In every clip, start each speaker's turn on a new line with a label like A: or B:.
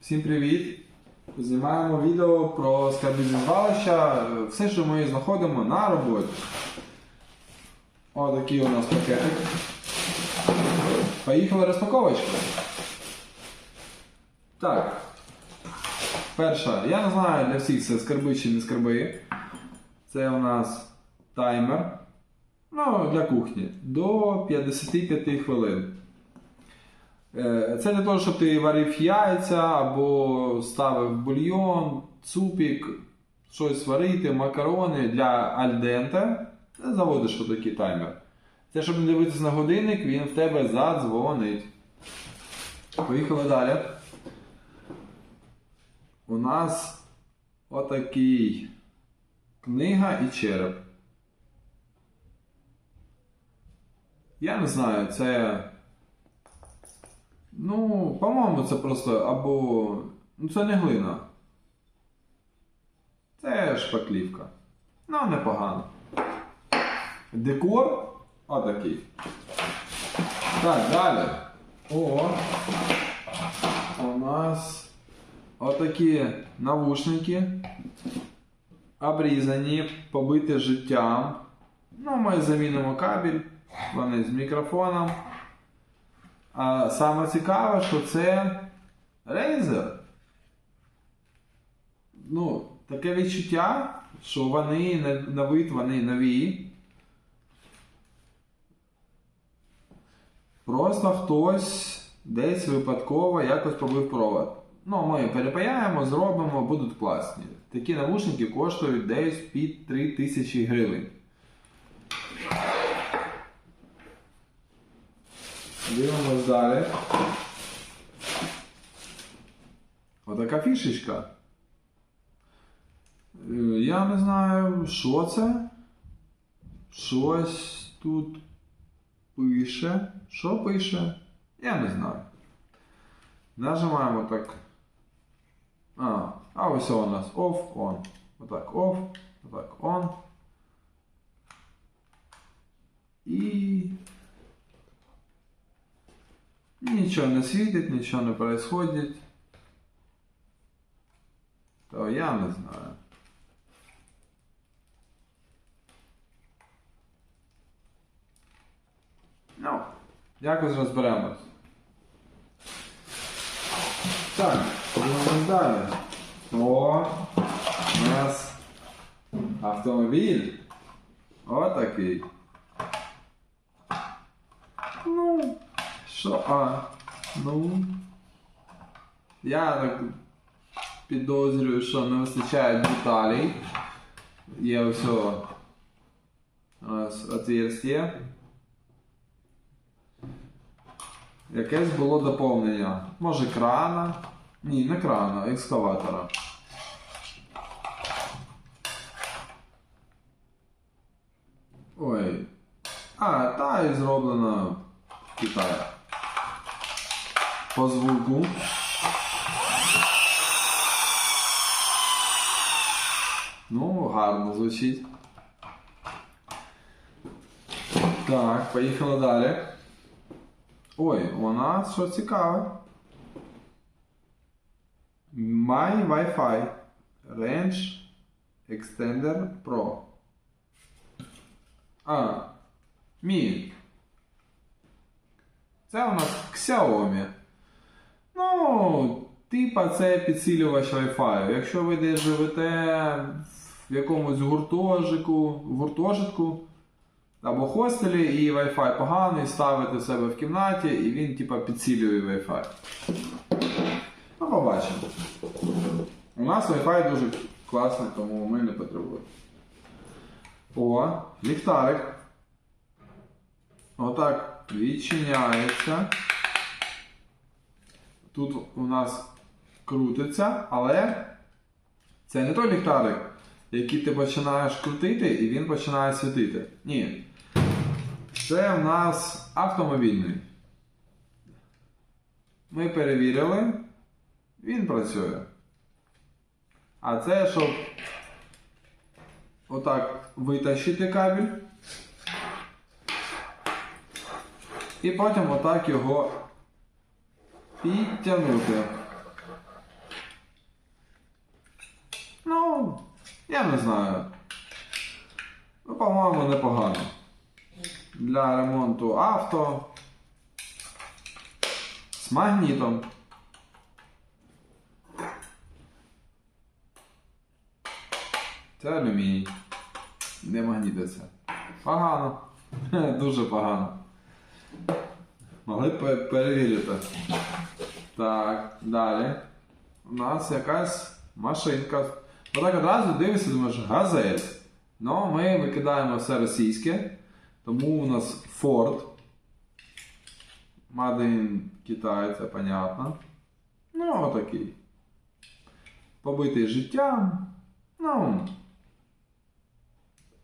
A: Всім привіт! Знімаємо відео про скарби звалища. Все, що ми знаходимо на роботі. Отакий у нас пакетик. Поїхала розпаковочка. Так. Перша. Я не знаю для всіх це скарби чи не скарби. Це у нас таймер. Ну, для кухні. До 55 хвилин. Е, Це для того, щоб ти варив яйця або ставив бульйон, цупік, щось варити, макарони для альденте. Заводиш отакий таймер. Це щоб не дивитися на годинник, він в тебе задзвонить. Поїхали далі. У нас отакий книга і череп. Я не знаю, це. Ну, по-моєму, це просто або. Ну, це не глина. Це шпаклівка. Ну, непогано. Декор отакий. Так, далі. О. У нас отакі навушники. Обрізані, побиті життям. Ну, ми замінимо кабель. Вони з мікрофоном. А саме цікаве, що це Razer. Ну, таке відчуття, що вони на, вид вони нові. Просто хтось десь випадково якось побив провод. Ну, ми перепаяємо, зробимо, будуть класні. Такі навушники коштують десь під 3000 гривень. Дивимось далі. Отака фішечка. Е, Я не знаю, що це. Щось тут пише. Що пише? Я не знаю. Нажимаємо так. А, а ось у нас off, on. Отак off, отак on. І Нічого не світить, нічого не происходит. То я не знаю. Ну, якось розберемось. Так, йдемо далі. О, у нас автомобіль. Отакий. Ну, що? А, ну. Я так підозрюю, що не вистачає деталей. Є о- у отверстие. Якесь було доповнення. Може крана? Ні, не крана, екскаватора. Ой. А, та і зроблена в Китаї. По звуку. Ну, гарно звучить. Так, поїхали далі. Ой, нас що цікаве. My Wi-Fi Range Extender Pro. А, Mi. Це у нас Xiaomi. Ну, типа це підсилювач Wi-Fi. Якщо ви десь живете в якомусь гуртожитку, гуртожитку або хостелі і Wi-Fi поганий, ставите в себе в кімнаті і він типа підсилює Wi-Fi. Ну, побачимо. У нас Wi-Fi дуже класний, тому ми не потребуємо. О, ліхтарик. Отак відчиняється. Тут у нас крутиться, але це не той ліхтарик, який ти починаєш крутити і він починає світити. Ні. Це в нас автомобільний. Ми перевірили, він працює. А це щоб отак витащити кабель. І потім отак його підтягнути. Ну, я не знаю. Ну, по-моєму, непогано. Для ремонту авто. З магнітом. Це алюміній. Не магнітиться. Погано. Дуже погано. Могли б перевірити. Так, далі. У нас якась машинка. Отак одразу дивишся, думаєш, газель. Ну, ми викидаємо все російське. Тому у нас Ford. In Китай, це понятно. Ну, отакий. Побитий життям. Ну.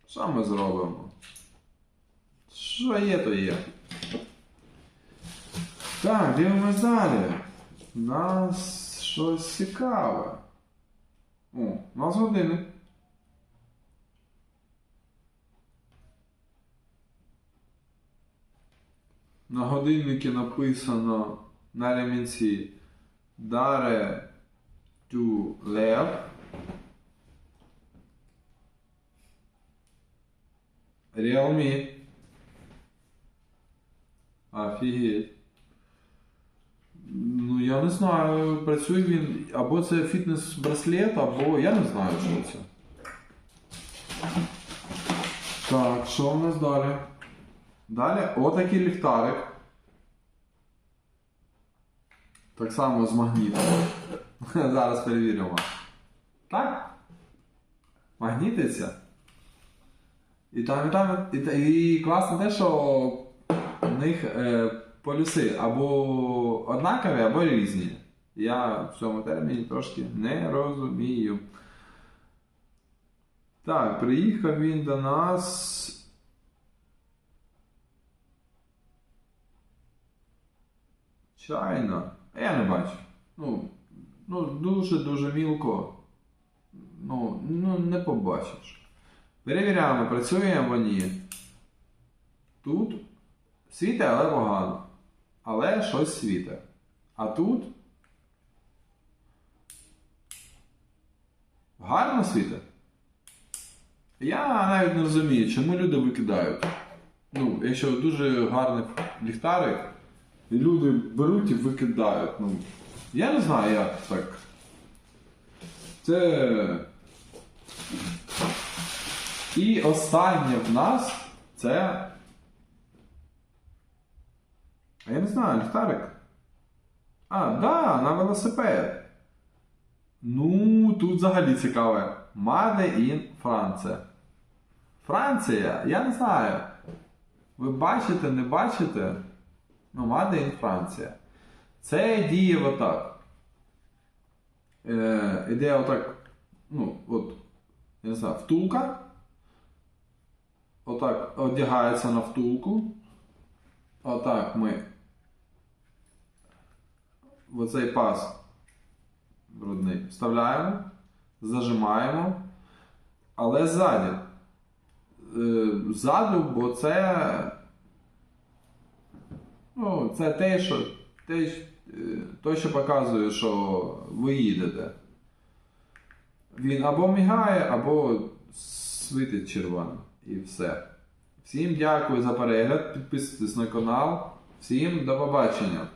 A: Що ми зробимо? Що є, то є. Так, дивимось далі. Нас щось цікаве. О, нас годинник. На годиннику написано на ремінці Dare to live. Realme. Офігеть. Ну, я не знаю, працює він. Або це фітнес-браслет, або я не знаю, що це. Так, що в нас далі? Далі отакий ліхтарик. Так само з магнітом. Зараз перевіримо. Так? Магнітиться? І там, і там, і, і класно те, що у них е, полюси або однакові, або різні. Я в цьому терміні трошки не розумію. Так, приїхав він до нас. Чайно. Я не бачу. Ну, ну дуже-дуже мілко. Ну, ну, не побачиш. Перевіряємо, працює або ні. Тут світить, але погано. Але щось світить. А тут. Гарно світить. Я навіть не розумію, чому люди викидають. Ну, якщо дуже гарний ліхтарик, люди беруть і викидають. Ну, я не знаю, як так. Це. І останнє в нас це. А я не знаю, ліхтарик. А, да, на велосипед. Ну, тут взагалі цікаве. Made in Франція. Франція, я не знаю. Ви бачите, не бачите? Ну, Made in Франція. Це діє отак. Е, іде отак. Ну, от, я не знаю, втулка. Отак одягається на втулку. Отак ми в оцей паз брудний вставляємо, зажимаємо, але ззаді. Е, Ззаду, бо це. Ну, це те, що, те, е, той, що показує, що ви їдете. Він або мігає, або світить червоно. І все. Всім дякую за перегляд. Підписуйтесь на канал. Всім до побачення.